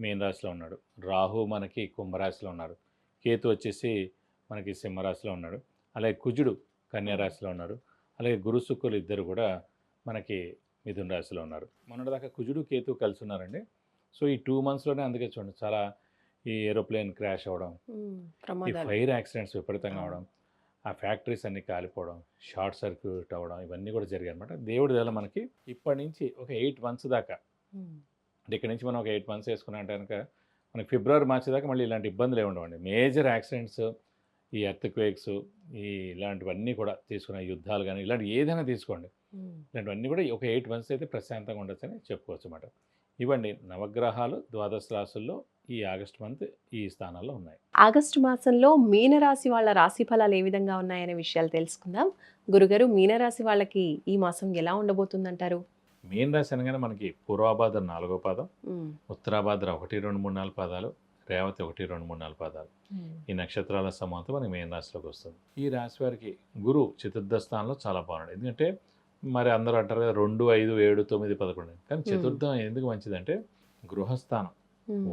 మీన రాశిలో ఉన్నాడు. రాహు మనకి కుంభరాశిలో ఉన్నారు. కేతు వచ్చేసి మనకి సింహరాశిలో ఉన్నాడు. అలాగే కుజుడు కన్యా రాశిలో ఉన్నారు. అలాగే గురు శుక్రులు ఇద్దరు కూడా మనకి మిథున రాశిలో ఉన్నారు. మొన్నటిదాకా కుజుడు కేతు కలిసి ఉన్నారండి. సో ఈ టూ మంత్స్లోనే అందుకే చూడండి చాలా ఈ ఏరోప్లేన్ క్రాష్ అవ్వడం ఈ ఫైర్ యాక్సిడెంట్స్ విపరీతంగా అవడం ఆ ఫ్యాక్టరీస్ అన్ని కాలిపోవడం షార్ట్ సర్క్యూట్ అవ్వడం ఇవన్నీ కూడా జరిగాయి అనమాట దేవుడి వల్ల మనకి ఇప్పటి నుంచి ఒక ఎయిట్ మంత్స్ దాకా. అంటే ఇక్కడ నుంచి మనం ఒక ఎయిట్ మంత్స్ వేసుకున్నాం కనుక మనకి ఫిబ్రవరి మార్చి దాకా మళ్ళీ ఇలాంటి ఇబ్బందులు ఏమి ఉండవండి. మేజర్ యాక్సిడెంట్స్ ఈ ఎర్త్ క్వేక్స్ ఈ ఇలాంటివన్నీ కూడా తీసుకున్న యుద్ధాలు కానీ ఇలాంటి ఏదైనా తీసుకోండి. ఇలాంటివన్నీ కూడా ఒక ఎయిట్ మంత్స్ అయితే ప్రశాంతంగా ఉండొచ్చని చెప్పుకోవచ్చు అన్నమాట ఇవ్వండి నవగ్రహాలు ద్వాదశ రాశుల్లో ఈ ఆగస్ట్ మంత్ ఈ స్థానాల్లో ఉన్నాయి. ఆగస్టు మాసంలో మీనరాశి వాళ్ళ రాశి ఫలాలు ఏ విధంగా ఉన్నాయనే విషయాలు తెలుసుకుందాం. గురుగారు మీనరాశి వాళ్ళకి ఈ మాసం ఎలా ఉండబోతుందంటారు? మీన రాశి అనగానే మనకి పూర్వాభాద్ర నాలుగో పాదం. ఉత్తరాభాద్ర ఒకటి రెండు మూడు నాలుగు పాదాలు రేవతి ఒకటి రెండు మూడు నాలుగు పాదాలు. ఈ నక్షత్రాల సమూహంతో మనకి మీన రాశిలోకి వస్తుంది ఈ రాశి వారికి గురు చతుర్థ స్థానంలో చాలా బాగున్నాడు ఎందుకంటే మరి అందరూ అంటారు కదా రెండు ఐదు ఏడు తొమ్మిది పదకొండు కానీ. చతుర్థం ఎందుకు మంచిదంటే గృహస్థానం.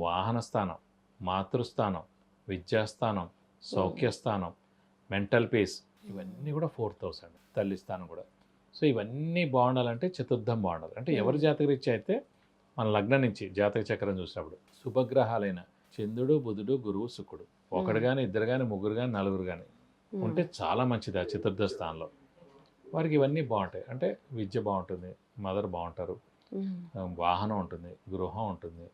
వాహన స్థానం మాతృస్థానం విద్యాస్థానం సౌఖ్యస్థానం మెంటల్ పీస్ ఇవన్నీ కూడా ఫోర్త్ హౌస్ అండి తల్లి స్థానం కూడా సో ఇవన్నీ బాగుండాలంటే చతుర్థం బాగుండాలి అంటే ఎవరి. జాతక రీత్యా అయితే మన లగ్నం నుంచి జాతక చక్రం చూసినప్పుడు శుభగ్రహాలైన చంద్రుడు బుధుడు గురువు శుక్రుడు ఒకడు. కానీ ఇద్దరు కానీ ముగ్గురు కానీ నలుగురు కానీ. ఉంటే చాలా మంచిది ఆ చతుర్థ స్థానంలో వారికి ఇవన్నీ బాగుంటాయి అంటే విద్య బాగుంటుంది మదర్ బాగుంటారు వాహనం ఉంటుంది గృహం ఉంటుంది.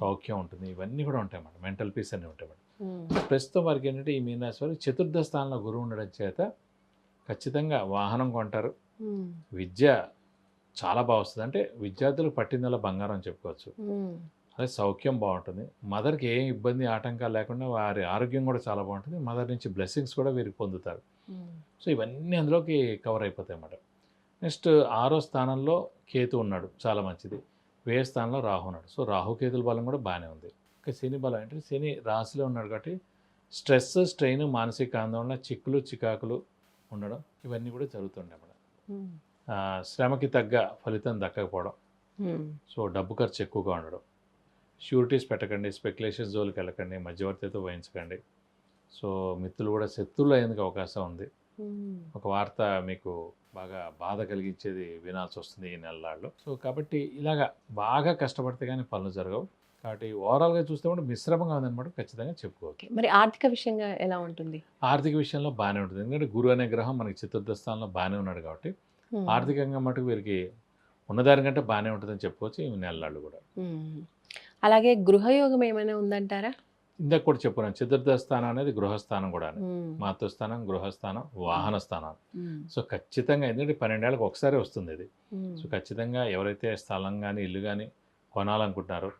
సౌఖ్యం ఉంటుంది ఇవన్నీ కూడా ఉంటాయి అన్నమాట మెంటల్ పీస్ అన్నీ ఉంటాయి అన్నమాట. ప్రస్తుతం వారికి ఏంటంటే ఈ మీనరాశి వారు చతుర్థ స్థానంలో గురువు ఉండడం చేత ఖచ్చితంగా వాహనం కొంటారు. విద్య చాలా బాగా వస్తుంది. అంటే విద్యార్థులకు పట్టిందల్లా బంగారం అని చెప్పుకోవచ్చు. అదే సౌఖ్యం బాగుంటుంది మదర్కి ఏ ఇబ్బంది ఆటంకాలు లేకుండా వారి ఆరోగ్యం కూడా చాలా బాగుంటుంది మదర్ నుంచి బ్లెస్సింగ్స్ కూడా వీరికి పొందుతారు. సో ఇవన్నీ అందులోకి కవర్ అయిపోతాయి అన్నమాట. నెక్స్ట్ ఆరో స్థానంలో కేతు ఉన్నాడు. చాలా మంచిది. వే స్థానంలో రాహు ఉన్నాడు. సో రాహు కేతుల బలం కూడా బాగానే ఉంది. ఇక శని బలం అంటే శని రాశిలో ఉన్నాడు కాబట్టి స్ట్రెస్ స్ట్రెయిన్ మానసిక ఆందోళన చిక్కులు చికాకులు ఉండడం ఇవన్నీ కూడా జరుగుతుండే శ్రమకి తగ్గ ఫలితం దక్కకపోవడం. సో డబ్బు ఖర్చు ఎక్కువగా ఉండడం. షూరిటీస్ పెట్టకండి స్పెక్యులేషన్స్ జోలికి వెళ్ళకండి మధ్యవర్తితో వహించకండి. సో మిత్రులు కూడా శత్రువులు అయ్యేందుకు అవకాశం ఉంది. ఒక వార్త మీకు బాగా బాధ కలిగించేది వినాల్సి వస్తుంది ఈ నెలల్లో సో కాబట్టి ఇలాగా బాగా కష్టపడితే కానీ పనులు జరగవు. కాబట్టి ఓవరాల్గా చూస్తే కూడా మిశ్రమంగా ఉందన్నమాట ఖచ్చితంగా చెప్పుకోవచ్చు. మరి ఆర్థిక విషయంగా ఎలా ఉంటుంది ఆర్థిక విషయంలో బాగానే ఉంటుంది ఎందుకంటే గురువు అనే గ్రహం మనకి చతుర్థ స్థానంలో బాగానే ఉన్నాడు కాబట్టి. ఆర్థికంగా మటుకు వీరికి ఉన్నదానికంటే బాగానే ఉంటుందని చెప్పుకోవచ్చు ఈ నెలలు కూడా. అలాగే గృహయోగం ఏమైనా ఉందంటారా ఇందాక కూడా చెప్పుకున్నాను చతుర్థ స్థానం అనేది గృహస్థానం కూడా. మాతృస్థానం గృహస్థానం వాహన స్థానం. సో ఖచ్చితంగా ఎందుకంటే పన్నెండేళ్ళకి ఒకసారి వస్తుంది ఇది. సో ఖచ్చితంగా ఎవరైతే స్థలం కానీ ఇల్లు కానీ కొనాలనుకుంటున్నారో.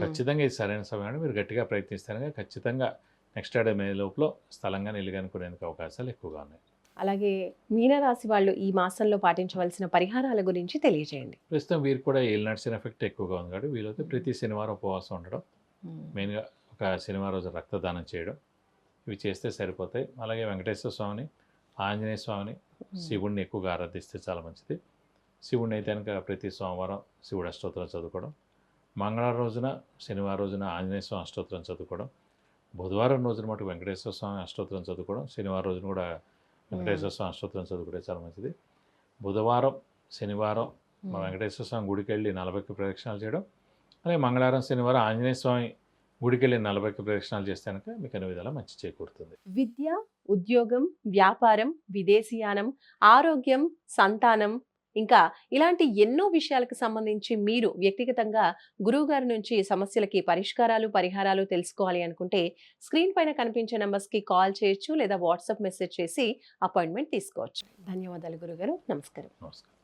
ఖచ్చితంగా ఇది సరైన సమయాన్ని మీరు గట్టిగా ప్రయత్నిస్తారుగా ఖచ్చితంగా నెక్స్ట్ డే మే లోపల స్థలం కానీ ఇల్లు కానీ కొనేందుకు అవకాశాలు ఎక్కువగా ఉన్నాయి. అలాగే మీనరాశి వాళ్ళు ఈ మాసంలో పాటించవలసిన పరిహారాల గురించి తెలియజేయండి. ప్రస్తుతం వీరికి కూడా ఏల్ నడిచిన ఎఫెక్ట్ ఎక్కువగా ఉంది కాబట్టి వీలైతే ప్రతి శనివారం ఉపవాసం ఉండడం. మెయిన్గా ఒక శనివారం రోజు రక్తదానం చేయడం ఇవి చేస్తే సరిపోతాయి. అలాగే వెంకటేశ్వర స్వామిని ఆంజనేయ స్వామిని శివుడిని ఎక్కువగా ఆరాధిస్తే చాలా మంచిది. శివుడిని అయితే కనుక ప్రతి సోమవారం శివుడు అష్టోత్తరం చదువుకోవడం మంగళవారం రోజున శనివారం రోజున ఆంజనేయ స్వామి అష్టోత్తరం చదువుకోవడం బుధవారం రోజున మటు వెంకటేశ్వర స్వామి అష్టోత్తరం చదువుకోవడం శనివారం రోజున కూడా వెంకటేశ్వర స్వామి అష్టోత్తరం చదువుకుంటే చాలా మంచిది. బుధవారం శనివారం మా ఉమ్. వెంకటేశ్వర స్వామి గుడికి వెళ్ళి నలభైకి ప్రదక్షిణాలు చేయడం అలాగే మంగళవారం శనివారం ఆంజనేయ స్వామి గుడికి వెళ్ళి నలభైకి ప్రదక్షిణాలు చేస్తే కనుక మీకు అన్ని విధాలా మంచి చేకూరుతుంది. విద్య ఉద్యోగం వ్యాపారం విదేశీయానం ఆరోగ్యం సంతానం ఇంకా ఇలాంటి ఎన్నో విషయాలకు సంబంధించి మీరు వ్యక్తిగతంగా గురువుగారి నుంచి సమస్యలకి పరిష్కారాలు పరిహారాలు తెలుసుకోవాలి అనుకుంటే స్క్రీన్ పైన కనిపించే నెంబర్స్కి కాల్ చేయొచ్చు లేదా వాట్సాప్ మెసేజ్ చేసి అపాయింట్మెంట్ తీసుకోవచ్చు. ధన్యవాదాలు గురుగారు. నమస్కారం. నమస్కారం.